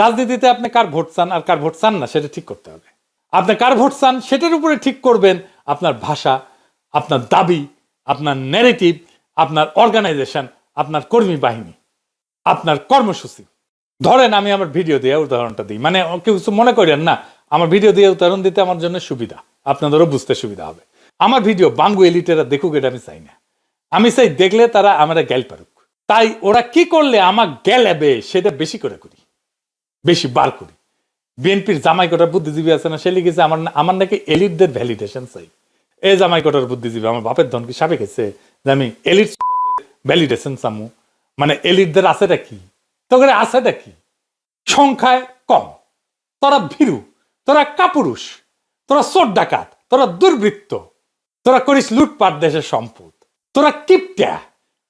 রাজনীতিতে আপনি কার ভোট চান আর কার ভোট চান না, সেটা ঠিক করতে হবে। আপনি কার ভোট চান সেটার উপরে ঠিক করবেন আপনার ভাষা, আপনার দাবি, আপনার ন্যারেটিভ আপনার অর্গানাইজেশন আপনার কর্মী বাহিনী, আপনার কর্মসূচি। ধরেন আমি আমার ভিডিও দিয়ে উদাহরণটা দিই। মানে কেউ কিছু মনে করেন না, আমার ভিডিও দিয়ে উদাহরণ দিতে আমার জন্য সুবিধা। আপনাদেরও বুঝতে সুবিধা হবে। আমার ভিডিও বাঙ্গু এলিটেরা দেখুক, এটা আমি চাই না। আমি চাই দেখলে তারা আমরা গ্যাল পারুক। তাই ওরা কি করলে আমার গেলেবে সেটা বেশি করে করি। বেশি বার করি। বিএনপির জামাই কোটার বুদ্ধিজীবী আছে না, সে লিখেছে, আমার আমার নাকি এলিটদের ভ্যালিডেশন চাই। এই জামাই কোটার বুদ্ধিজীবী, আমার বাপের ধন কি সাবেক এসে যে আমি এলিট ভ্যালিডেশন চামু। মানে এলিটদের আছেটা কি? তোকে আছেটা কি? সংখ্যায় কম। তোরা ভীরু, তোরা কাপুরুষ, তোরা চোর ডাকাত, তোরা দুর্বৃত্ত, তোরা করিস লুটপাট দেশের সম্পদ, তোরা কিপটা,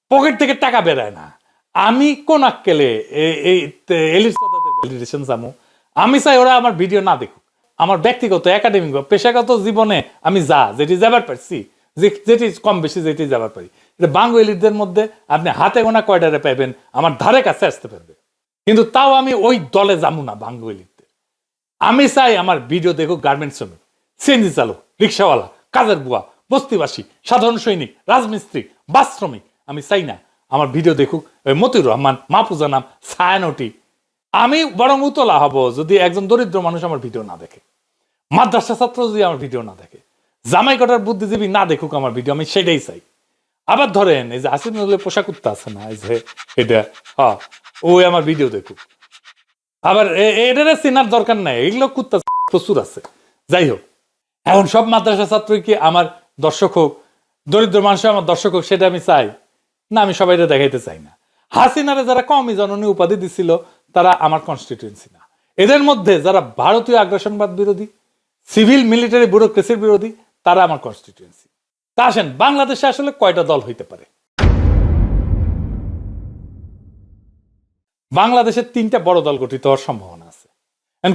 পকেট থেকে টাকা বেরোয় না। আমি কোন আক্কেলে এ- এই এলিট ভ্যালিডেশন চামু আমি চাই ওরা আমার ভিডিও না দেখুক। আমার ব্যক্তিগত একাডেমিক বা পেশাগত জীবনে আমি যা, যেটি যাবার পারছি যে- যেটি কম বেশি যেটি যাবার পারি এটা এলিটদের মধ্যে আপনি হাতে গোনা কয়টারে পাইবেন আমার ধারে কাছে আসতে পারবে কিন্তু তাও আমি ওই দলে যাব না এলিটদের আমি চাই আমার ভিডিও দেখুক গার্মেন্টস শ্রমিক, সিএনজি চালক, রিক্সাওয়ালা, কাজের বুয়া, বস্তিবাসী, সাধারণ সৈনিক, রাজমিস্ত্রি, বাস শ্রমিক, আমি চাই না। আমার ভিডিও দেখুক, ওই মতিউর রহমান, মাহফুজা নাম, ছায়ানটি আমি বরং উতলা হব যদি একজন দরিদ্র মানুষ আমার ভিডিও না দেখে। মাদ্রাসা ছাত্র যদি আমার ভিডিও না দেখে। জামাই কটার বুদ্ধিজীবী না দেখুক আমার ভিডিও, আমি সেটাই চাই। আবার ধরেন, এই যে আসিফ নজরুলের পোশাক উত্তা আছে না, এই যে এটা হ্যাঁ ওই আমার ভিডিও দেখুক। আবার এটার চেনার দরকার নাই, এগুলো কুত্তা প্রচুর আছে। যাই হোক, এখন সব মাদ্রাসা ছাত্রই কি আমার দর্শক হোক, দরিদ্র মানুষ আমার দর্শক হোক, সেটা আমি চাই। না, আমি সবাইটা দেখাইতে চাই না। হাসিনারে যারা কমই জননী উপাধি দিছিল তারা আমার কনস্টিটিউয়েন্সি না। এদের মধ্যে যারা ভারতীয় আগ্রাসনবাদ বিরোধী সিভিল মিলিটারি ব্যুরোক্রেসির বিরোধী, তারা আমার কনস্টিটিউয়েন্সি তা আসেন, বাংলাদেশে আসলে কয়টা দল হইতে পারে? বাংলাদেশের তিনটা বড় দল গঠিত হওয়ার সম্ভাবনা আছে।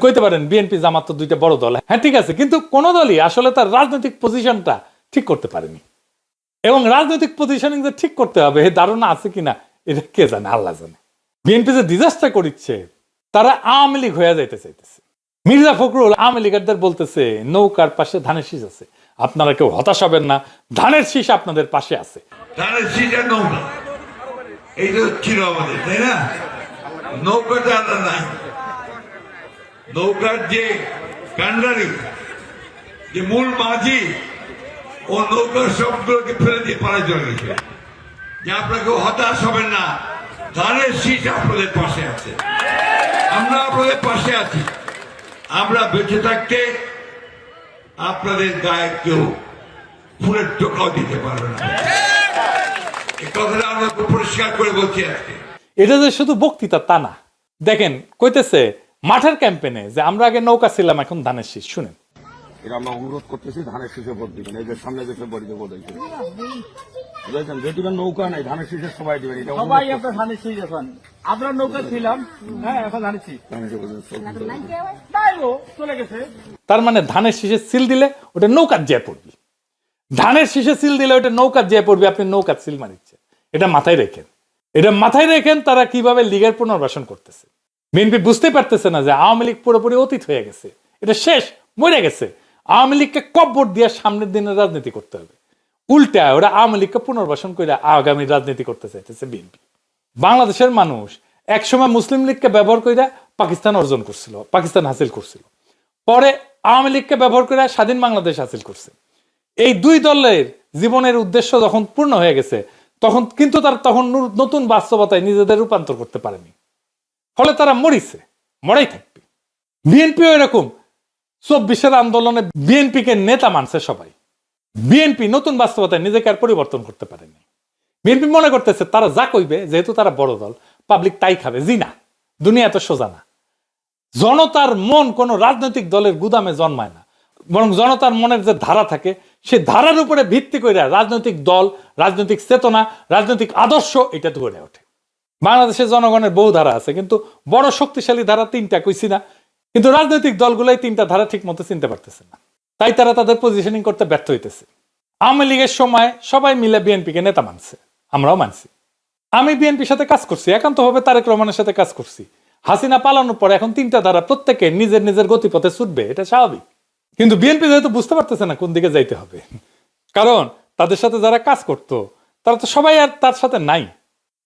কইতে পারেন বিএনপি জামাত তো দুইটা বড় দল। হ্যাঁ ঠিক আছে, কিন্তু কোন দলই আসলে তার রাজনৈতিক পজিশনটা ঠিক করতে পারেনি। এবং রাজনৈতিক পজিশনিং যে ঠিক করতে হবে, এ ধারণা আছে কিনা, এটা কে জানে? আল্লাহ জানে। বিএনপি যে ডিজাস্টার করিচ্ছে, তারা আওয়ামী লীগ হয়ে যাইতে চাইতেছে। মির্জা ফখরুল আওয়ামী লীগারদের বলতেছে, নৌকার পাশে ধানের শীষ আছে। আপনারা কেউ হতাশ হবেন না, ধানের শীষ আপনাদের পাশে আছে। ধানের সিটের নৌকা। এই তো ছিল আমাদের, তাই না? নৌকাটা আলাদা নাই। নৌকার যে কান্ডারি, যে মূল মাঝি, ও নৌকার সবগুলোকে ফেলে দিয়ে পাড়ায় চলে গেছে। যে আপনাকে হতাশ হবেন না ধানের শীষ আপনাদের পাশে আছে। আমরা আপনাদের পাশে আছি। আমরা বেঁচে থাকতে আপনাদের গায়ে কেউ ফুলের টোকাও দিতে পারবে না। আমরা এটা যে শুধু বক্তৃতা, তা না। দেখেন, কইতেছে, মাঠের ক্যাম্পেনে যে আমরা আগে নৌকা ছিলাম, এখন ধানের শীষ, শুনেন। এটা আমরা অনুরোধ করতেছি ধানের শীষে ভোট দিবেন। এই যে সামনে যে ফেব্রুয়ারিতে ভোট হয়েছে। বুঝেছেন? নৌকা নাই ধানের শীষে সবাই দিবেন এটা সবাই আপনার ধানের শীষ এখন। আমরা নৌকা ছিলাম হ্যাঁ এখন ধানের শীষ। চলে গেছে। তার মানে ধানের শীষে সিল দিলে ওটা নৌকার জেয়ে পড়বি। ধানের শীষে সিল দিলে ওটা নৌকার জেয়ে পড়বি আপনি নৌকার সিল মারিচ্ছে এটা মাথায় রেখেন। এটা মাথায় রেখেন তারা কীভাবে লীগের পুনর্বাসন করতেছে। বিএনপি বুঝতে পারতেছে না যে আওয়ামী লীগ পুরোপুরি অতীত হয়ে গেছে। এটা শেষ মরে গেছে। আওয়ামী লীগকে কব্বর দিয়ে সামনের দিনে রাজনীতি করতে হবে। উল্টা ওরা আওয়ামী লীগকে পুনর্বাসন করে আগামী রাজনীতি করতে চাইতেছে বিএনপি। বাংলাদেশের মানুষ একসময় মুসলিম লীগকে ব্যবহার করে পাকিস্তান অর্জন করছিল, পাকিস্তান হাসিল করছিল। পরে আওয়ামী লীগকে ব্যবহার করে স্বাধীন বাংলাদেশ হাসিল করছে। এই দুই দলের জীবনের উদ্দেশ্য যখন পূর্ণ হয়ে গেছে, তখন কিন্তু তার তখন নতুন বাস্তবতায় নিজেদের রূপান্তর করতে পারেনি। ফলে তারা মরিছে, মরাই থাকবে। বিএনপিও এরকম। চব্বিশের আন্দোলনে বিএনপিকে নেতা মানছে সবাই। বিএনপি নতুন বাস্তবতায় নিজেকে আর পরিবর্তন করতে পারেনি। বিএনপি মনে করতেছে, তারা যা কইবে, যেহেতু তারা বড় দল, পাবলিক তাই খাবে, জি না, দুনিয়া এত সোজা না। জনতার মন কোনো রাজনৈতিক দলের গুদামে জন্মায় না। বরং জনতার মনের যে ধারা থাকে সে ধারার উপরে ভিত্তি করে রাজনৈতিক দল, রাজনৈতিক চেতনা, রাজনৈতিক আদর্শ এটা গড়ে ওঠে। বাংলাদেশের জনগণের বহু ধারা আছে, কিন্তু বড় শক্তিশালী ধারা তিনটা কইছি না। কিন্তু রাজনৈতিক দলগুলোই তিনটা ধারা ঠিক মতো চিনতে পারতেছে না। তাই তারা তাদের পজিশনিং করতে ব্যর্থ হইতেছে। আওয়ামী লীগের সময় সবাই মিলে বিএনপিকে নেতা মানছে। আমরাও মানছি। আমি বিএনপির সাথে কাজ করছি, একান্তভাবে তারেক রহমানের সাথে কাজ করছি। হাসিনা পালানোর পরে এখন তিনটা ধারা প্রত্যেকে নিজের নিজের গতিপথে ছুটবে, এটা স্বাভাবিক। কিন্তু বিএনপি যেহেতু বুঝতে পারতেছে না কোন দিকে যাইতে হবে। কারণ তাদের সাথে যারা কাজ করতো, তারা তো সবাই আর তার সাথে নাই।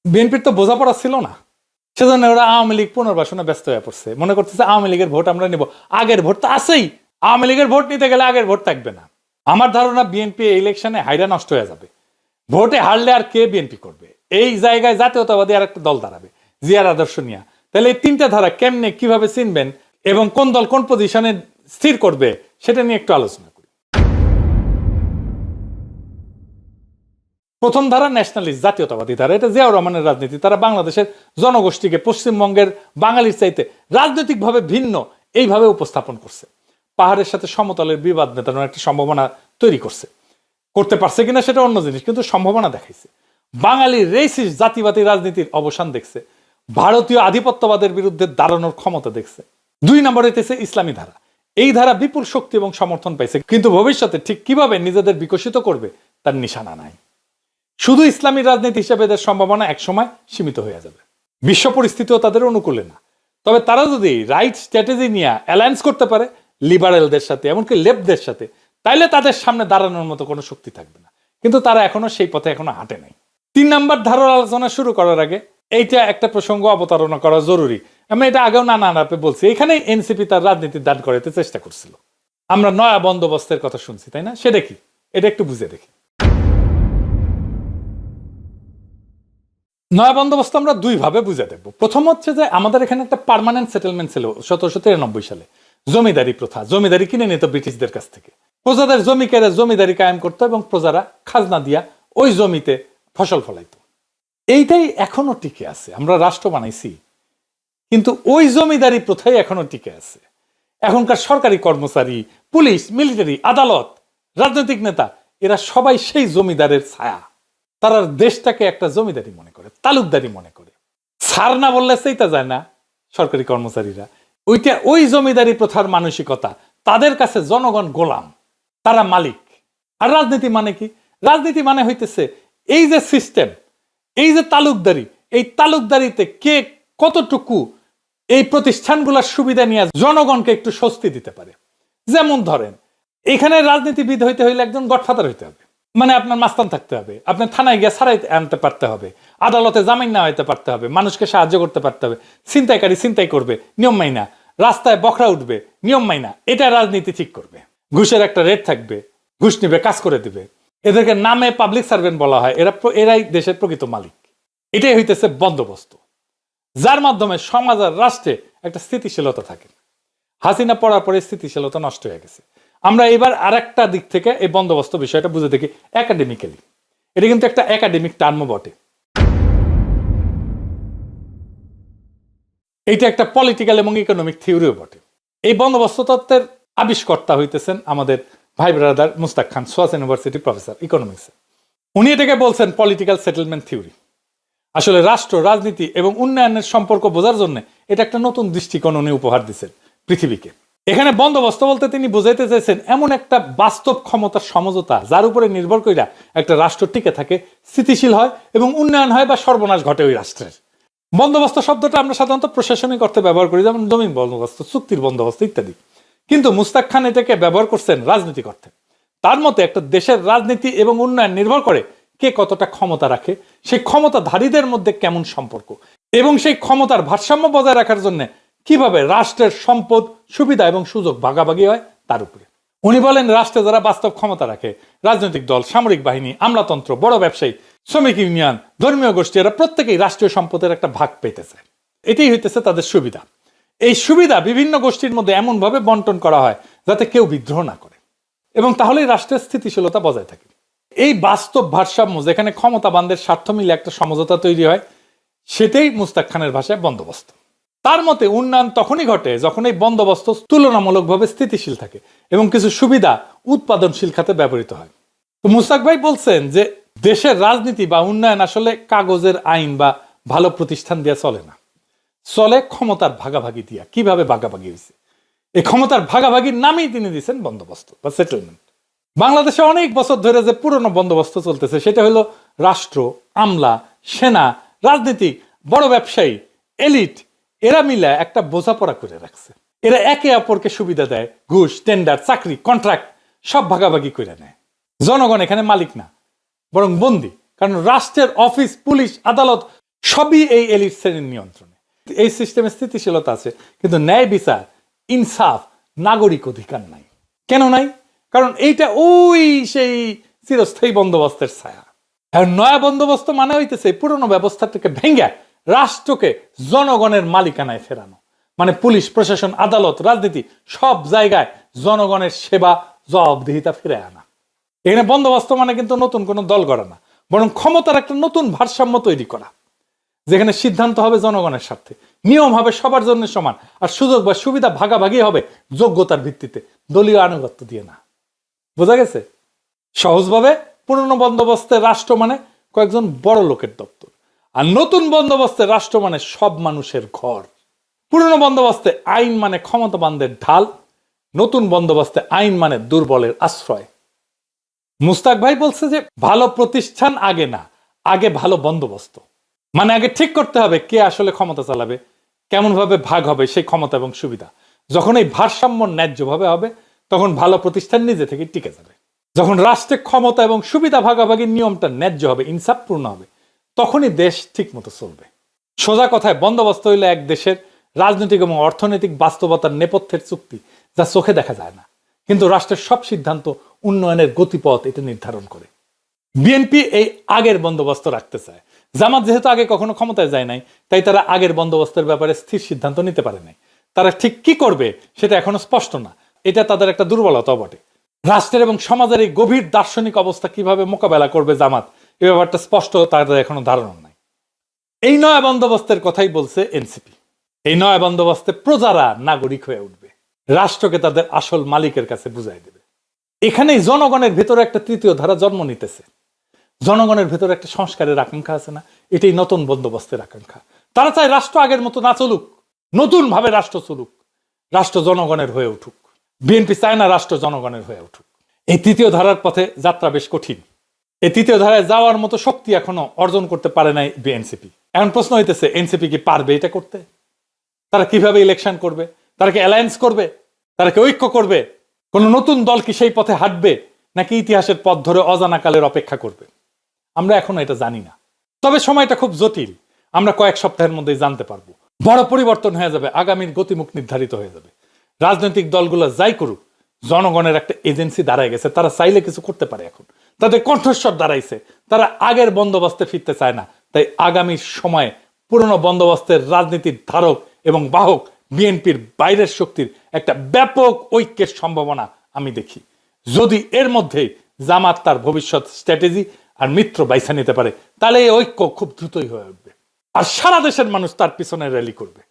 বিএনপির তো বোঝাপড়া ছিল না। সেজন্য ওরা আওয়ামী লীগ পুনর্বাসনে ব্যস্ত হয়ে পড়ছে। মনে করতেছে আওয়ামী লীগের ভোট আমরা নেব। আগের ভোট তো আছেই। আওয়ামী লীগের ভোট নিতে গেলে আগের ভোট থাকবে না। আমার ধারণা বিএনপি ইলেকশনে হাইরা নষ্ট হয়ে যাবে। ভোটে হারলে আর কে বিএনপি করবে? এই জায়গায় জাতীয়তাবাদী আর একটা দল দাঁড়াবে, জিয়ার আদর্শ নিয়া। তাহলে এই তিনটা ধারা কেমনে কীভাবে চিনবেন এবং কোন দল কোন পজিশনে স্থির করবে, সেটা নিয়ে একটু আলোচনা প্রথম ধারা ন্যাশনালিস্ট জাতীয়তাবাদী ধারা। এটা জিয়াউর রহমানের রাজনীতি। তারা বাংলাদেশের জনগোষ্ঠীকে পশ্চিমবঙ্গের বাঙালির চাইতে রাজনৈতিকভাবে ভিন্ন এইভাবে উপস্থাপন করছে। পাহাড়ের সাথে সমতলের বিবাদ মেটানোর একটা সম্ভাবনা তৈরি করছে। করতে পারছে কিনা সেটা অন্য জিনিস, কিন্তু সম্ভাবনা দেখাইছে। বাঙালি রেসিস জাতিবাদী রাজনীতির অবসান দেখছে। ভারতীয় আধিপত্যবাদের বিরুদ্ধে দাঁড়ানোর ক্ষমতা দেখছে। দুই নম্বর হইতেছে ইসলামী ধারা। এই ধারা বিপুল শক্তি এবং সমর্থন পাইছে, কিন্তু ভবিষ্যতে ঠিক কীভাবে নিজেদের বিকশিত করবে, তার নিশানা নাই। শুধু ইসলামী রাজনীতি হিসেবে এদের সম্ভাবনা একসময় সীমিত হয়ে যাবে। বিশ্ব পরিস্থিতিও তাদের অনুকূলে না। তবে তারা যদি রাইট স্ট্র্যাটেজি নিয়ে অ্যালায়েন্স করতে পারে লিবারেলদের সাথে, এমনকি লেফটদের সাথে, তাইলে তাদের সামনে দাঁড়ানোর মতো কোনো শক্তি থাকবে না। কিন্তু তারা এখনও সেই পথে এখনও হাঁটে নাই। তিন নাম্বার ধারার আলোচনা শুরু করার আগে এইটা একটা প্রসঙ্গ অবতারণা করা জরুরি। আমি এটা আগেও নানা আনাপে বলছি। এখানে এনসিপি তার রাজনীতির দান করাতে চেষ্টা করছিল। আমরা নয়া বন্দোবস্তের কথা শুনছি, তাই না? সেটা কি? এটা একটু বুঝে দেখি। নয়া বন্দোবস্ত আমরা দুই ভাবে বুঝে দেখব। প্রথম হচ্ছে যে আমাদের এখানে একটা পার্মানেন্ট সেটেলমেন্ট ছিল সতেরোশো তিরানব্বই সালে। জমিদারি প্রথা, জমিদারি কিনে নিত ব্রিটিশদের কাছ থেকে। প্রজাদের জমি কেড়ে জমিদারি কায়েম করতো এবং প্রজারা খাজনা দিয়া ওই জমিতে ফসল ফলাইতো। এইটাই এখনও টিকে আছে, আমরা রাষ্ট্র বানাইছি। কিন্তু ওই জমিদারি প্রথাই এখনও টিকে আছে। এখনকার সরকারি কর্মচারী, পুলিশ মিলিটারি আদালত, রাজনৈতিক নেতা, এরা সবাই সেই জমিদারের ছায়া। তারা দেশটাকে একটা জমিদারি মনে করে, তালুকদারি মনে করে। ছাড় না বললে সেইটা যায় না সরকারি কর্মচারীরা। ওইটা ওই জমিদারি প্রথার মানসিকতা, তাদের কাছে জনগণ গোলাম, তারা মালিক। আর রাজনীতি মানে কি? রাজনীতি মানে হইতেছে এই যে সিস্টেম এই যে তালুকদারি, এই তালুকদারিতে কে কতটুকু এই প্রতিষ্ঠানগুলোর সুবিধা নিয়ে জনগণকে একটু স্বস্তি দিতে পারে। যেমন ধরেন, এখানে রাজনীতিবিদ হইতে হইলে একজন গডফাদার হইতে হবে। মানে আপনার মাস্তান থাকতে হবে। আপনার থানায় গিয়ে ছাড়াই আনতে পারতে হবে। আদালতে জামিন না হইতে পারতে হবে। মানুষকে সাহায্য করতে পারতে হবে। ছিনতাইকারী ছিনতাই করবে। নিয়ম মাইনা। রাস্তায় বখরা উঠবে। নিয়ম মাইনা। এটা রাজনীতি ঠিক করবে। ঘুষের একটা রেট থাকবে। ঘুষ নিবে, কাজ করে দিবে। এদেরকে নামে পাবলিক সার্ভেন্ট বলা হয়। এরা এরাই দেশের প্রকৃত মালিক। এটাই হইতেছে বন্দোবস্ত। যার মাধ্যমে সমাজ আর রাষ্ট্রে একটা স্থিতিশীলতা থাকে। হাসিনা পড়ার পরে স্থিতিশীলতা নষ্ট হয়ে গেছে। আমরা এবার আর একটা দিক থেকে এই বন্দোবস্ত বিষয়টা বুঝে দেখি একাডেমিক্যালি এটা কিন্তু একটা একাডেমিক টার্মও বটে। এইটা একটা পলিটিক্যাল এবং ইকোনমিক থিওরিও বটে। এই বন্দোবস্ত তত্ত্বের আবিষ্কর্তা হইতেছেন আমাদের ভাই brother Mustaq Khan SOAS university professor ইকোনমিক্সে উনি এটাকে বলছেন পলিটিক্যাল সেটেলমেন্ট থিওরি আসলে রাষ্ট্র, রাজনীতি এবং উন্নয়নের সম্পর্ক বোঝার জন্য এটা একটা নতুন দৃষ্টিকোণ উনি উপহার দিচ্ছেন পৃথিবীকে। এখানে বন্দোবস্ত বলতে তিনি বুঝাইতে চাইছেন, এমন একটা বাস্তব ক্ষমতার সমঝোতা, যার উপরে নির্ভর কইরা একটা রাষ্ট্র টিকে থাকে, স্থিতিশীল হয় এবং উন্নয়ন হয় বা সর্বনাশ ঘটে ওই রাষ্ট্রের। বন্দোবস্ত শব্দটা আমরা সাধারণত প্রশাসনিক অর্থে ব্যবহার করি, যেমন জমিন বন্দোবস্ত, চুক্তির বন্দোবস্ত ইত্যাদি। কিন্তু মুস্তাক খান এটাকে ব্যবহার করছেন রাজনৈতিক অর্থে। তার মতে একটা দেশের রাজনীতি এবং উন্নয়ন নির্ভর করে কে কতটা ক্ষমতা রাখে, সেই ক্ষমতাধারীদের মধ্যে কেমন সম্পর্ক, এবং সেই ক্ষমতার ভারসাম্য বজায় রাখার জন্য কীভাবে রাষ্ট্রের সম্পদ, সুবিধা এবং সুযোগ ভাগাভাগি হয়? তার উপরে। উনি বলেন, রাষ্ট্রে যারা বাস্তব ক্ষমতা রাখে, রাজনৈতিক দল, সামরিক বাহিনী, আমলাতন্ত্র, বড় ব্যবসায়ী, শ্রমিক ইউনিয়ন, ধর্মীয় গোষ্ঠী, এরা প্রত্যেকেই রাষ্ট্রীয় সম্পদের একটা ভাগ পেতেছে। এটাই হইতেছে তাদের সুবিধা। এই সুবিধা বিভিন্ন গোষ্ঠীর মধ্যে এমনভাবে বন্টন করা হয় যাতে কেউ বিদ্রোহ না করে। এবং তাহলেই রাষ্ট্রের স্থিতিশীলতা বজায় থাকে। এই বাস্তব ভারসাম্য যেখানে ক্ষমতাবানদের স্বার্থ মিলে একটা সমঝোতা তৈরি হয়, সেটাই মুস্তাক খানের ভাষায় বন্দোবস্ত। তার মতে উন্নয়ন তখনই ঘটে যখন এই বন্দোবস্ত তুলনামূলকভাবে স্থিতিশীল থাকে এবং কিছু সুবিধা উৎপাদনশীল খাতে ব্যবহৃত হয়। তো মুস্তাক ভাই বলছেন যে দেশের রাজনীতি বা উন্নয়ন আসলে কাগজের আইন বা ভালো প্রতিষ্ঠান দিয়ে চলে না। চলে ক্ষমতার ভাগাভাগি দিয়া। কীভাবে ভাগাভাগি হয়েছে এই ক্ষমতার ভাগাভাগির নামেই তিনি দিয়েছেন বন্দোবস্ত বা সেটেলমেন্ট বাংলাদেশে অনেক বছর ধরে যে পুরনো বন্দোবস্ত চলতেছে, সেটা হলো রাষ্ট্র, আমলা, সেনা, রাজনীতিক, বড় ব্যবসায়ী, এলিট এরা মিলে একটা বোঝাপড়া করে রাখছে। এরা একে অপরকে সুবিধা দেয়, ঘুষ টেন্ডার চাকরি কন্ট্রাক্ট সব ভাগাভাগি করে নেয়। জনগণ এখানে মালিক না, বরং বন্দি। কারণ রাষ্ট্রের অফিস, পুলিশ, আদালত সবই এই এলিট শ্রেণির নিয়ন্ত্রণে। এই সিস্টেমে স্থিতিশীলতা আছে, কিন্তু ন্যায় বিচার, ইনসাফ, নাগরিক অধিকার নাই। কেন নাই? কারণ এইটা ওই সেই চিরস্থায়ী বন্দোবস্তের ছায়া। আর নয়া বন্দোবস্ত মানে হইতেছে পুরনো ব্যবস্থাটাকে ভেঙ্গে রাষ্ট্রকে জনগণের মালিকানায় ফেরানো। মানে পুলিশ, প্রশাসন, আদালত, রাজনীতি সব জায়গায় জনগণের সেবা, জবাবদিহিতা ফিরে আনা। এখানে বন্দোবস্ত মানে কিন্তু নতুন কোনো দল গড়া না, বরং ক্ষমতার একটা নতুন ভারসাম্য তৈরি করা, যেখানে সিদ্ধান্ত হবে জনগণের স্বার্থে, নিয়ম হবে সবার জন্য সমান, আর সুযোগ বা সুবিধা ভাগাভাগি হবে যোগ্যতার ভিত্তিতে, দলীয় আনুগত্য দিয়ে না। বোঝা গেছে? সহজভাবে পুরনো বন্দোবস্তের রাষ্ট্র মানে কয়েকজন বড় লোকের দপ্তর। আর নতুন বন্দোবস্তে রাষ্ট্র মানে সব মানুষের ঘর। পুরনো বন্দোবস্তে আইন মানে ক্ষমতাবানদের ঢাল, নতুন বন্দোবস্তে আইন মানে দুর্বলের আশ্রয়। মুস্তাক ভাই বলছে যে, ভালো প্রতিষ্ঠান আগে না, আগে ভালো বন্দোবস্ত। মানে আগে ঠিক করতে হবে কে আসলে ক্ষমতা চালাবে কেমন ভাবে ভাগ হবে সেই ক্ষমতা এবং সুবিধা। যখন এই ভারসাম্য ন্যায্যভাবে হবে, তখন ভালো প্রতিষ্ঠান নিজে থেকে টিকে যাবে। যখন রাষ্ট্রের ক্ষমতা এবং সুবিধা ভাগাভাগির নিয়মটা ন্যায্য হবে, ইনসাফপূর্ণ হবে তখনই দেশ ঠিক মতো চলবে। সোজা কথায় বন্দোবস্ত হইলে এক দেশের রাজনৈতিক এবং অর্থনৈতিক বাস্তবতার নেপথ্যের চুক্তি যা চোখে দেখা যায় না। কিন্তু রাষ্ট্রের সব সিদ্ধান্ত উন্নয়নের গতিপথ এটা নির্ধারণ করে। বিএনপি এই আগের বন্দোবস্ত রাখতে চায়। জামাত যেহেতু আগে কখনো ক্ষমতায় যায় নাই, তাই তারা আগের বন্দোবস্তের ব্যাপারে স্থির সিদ্ধান্ত নিতে পারে নাই। তারা ঠিক কি করবে সেটা এখনও স্পষ্ট না। এটা তাদের একটা দুর্বলতা বটে। রাষ্ট্রের এবং সমাজের এই গভীর দার্শনিক অবস্থা কীভাবে মোকাবেলা করবে জামাত এই ব্যাপারটা স্পষ্ট, তাদের এখনও ধারণা নাই। এই নয়া বন্দোবস্তের কথাই বলছে এনসিপি। এই নয়া বন্দোবস্তে প্রজারা নাগরিক হয়ে উঠবে। রাষ্ট্রকে তাদের আসল মালিকের কাছে বুঝাই দেবে। এখানেই জনগণের ভেতরে একটা তৃতীয় ধারা জন্ম নিতেছে। জনগণের ভেতরে একটা সংস্কারের আকাঙ্ক্ষা আছে না? এটাই নতুন বন্দোবস্তের আকাঙ্ক্ষা। তারা চায় রাষ্ট্র আগের মতো না চলুক নতুন ভাবে রাষ্ট্র চলুক, রাষ্ট্র জনগণের হয়ে উঠুক। বিএনপি চায় না রাষ্ট্র জনগণের হয়ে উঠুক। এই তৃতীয় ধারার পথে যাত্রা বেশ কঠিন। এই তৃতীয় ধারায় যাওয়ার মতো শক্তি এখনও অর্জন করতে পারে নাই বিএনসিপি। এখন প্রশ্ন হইতেছে, এনসিপি কি পারবে এটা করতে? তারা কীভাবে ইলেকশন করবে? তারা কি অ্যালায়েন্স করবে? তারা কি ঐক্য করবে? কোন নতুন দল কি সেই পথে হাঁটবে? নাকি ইতিহাসের পথ ধরে অজানা কালের অপেক্ষা করবে? আমরা এখনও এটা জানি না। তবে সময়টা খুব জটিল। আমরা কয়েক সপ্তাহের মধ্যেই জানতে পারব। বড় পরিবর্তন হয়ে যাবে, আগামীর গতিমুখ নির্ধারিত হয়ে যাবে। রাজনৈতিক দলগুলো যাই করুক, জনগণের একটা এজেন্সি দাঁড়ায় গেছে, তারা চাইলে কিছু করতে পারে এখন। তাদের কণ্ঠস্বর দাঁড়াইছে। তারা আগের বন্দোবস্তে ফিরতে চায় না। তাই আগামী সময়ে পুরনো বন্দোবস্তের রাজনীতির ধারক এবং বাহক বিএনপির বাইরের শক্তির একটা ব্যাপক ঐক্যের সম্ভাবনা আমি দেখি। যদি এর মধ্যে জামাত তার ভবিষ্যৎ স্ট্র্যাটেজি আর মিত্র বাইসা নিতে পারে, তাহলে এই ঐক্য খুব দ্রুতই হয়ে উঠবে। আর সারা দেশের মানুষ তার পিছনে র্যালি করবে।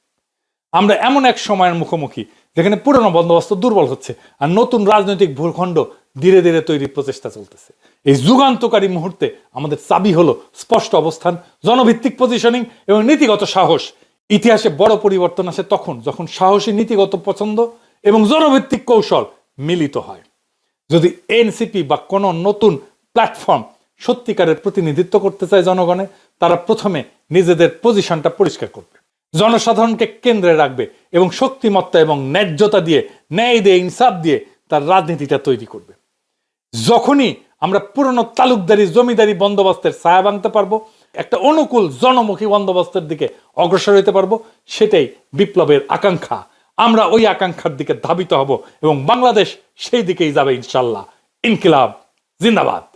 আমরা এমন এক সময়ের মুখোমুখি, যেখানে পুরনো বন্দোবস্ত দুর্বল হচ্ছে আর নতুন রাজনৈতিক ভূখণ্ড ধীরে ধীরে তৈরির প্রচেষ্টা চলতেছে। এই যুগান্তকারী মুহূর্তে আমাদের চাবি হলো স্পষ্ট অবস্থান, জনভিত্তিক পজিশনিং এবং নীতিগত সাহস। ইতিহাসে বড় পরিবর্তন আসে তখন, যখন সাহসী নীতিগত পছন্দ এবং জনভিত্তিক কৌশল মিলিত হয়। যদি এনসিপি বা কোনো নতুন প্ল্যাটফর্ম সত্যিকারের প্রতিনিধিত্ব করতে চায় জনগণে, তারা প্রথমে নিজেদের পজিশনটা পরিষ্কার করবে। জনসাধারণকে কেন্দ্রে রাখবে এবং শক্তিমত্তা এবং ন্যায্যতা দিয়ে, ন্যায় দিয়ে, ইনসাফ দিয়ে তার রাজনীতিটা তৈরি করবে। যখনই আমরা পুরনো তালুকদারি, জমিদারি বন্দোবস্তের ছায়া ভাঙতে পারব, একটা অনুকূল জনমুখী বন্দোবস্তের দিকে অগ্রসর হইতে পারব, সেটাই বিপ্লবের আকাঙ্ক্ষা। আমরা ওই আকাঙ্ক্ষার দিকে ধাবিত হব এবং বাংলাদেশ সেই দিকেই যাবে ইনশাল্লাহ। ইনকিলাব, জিন্দাবাদ।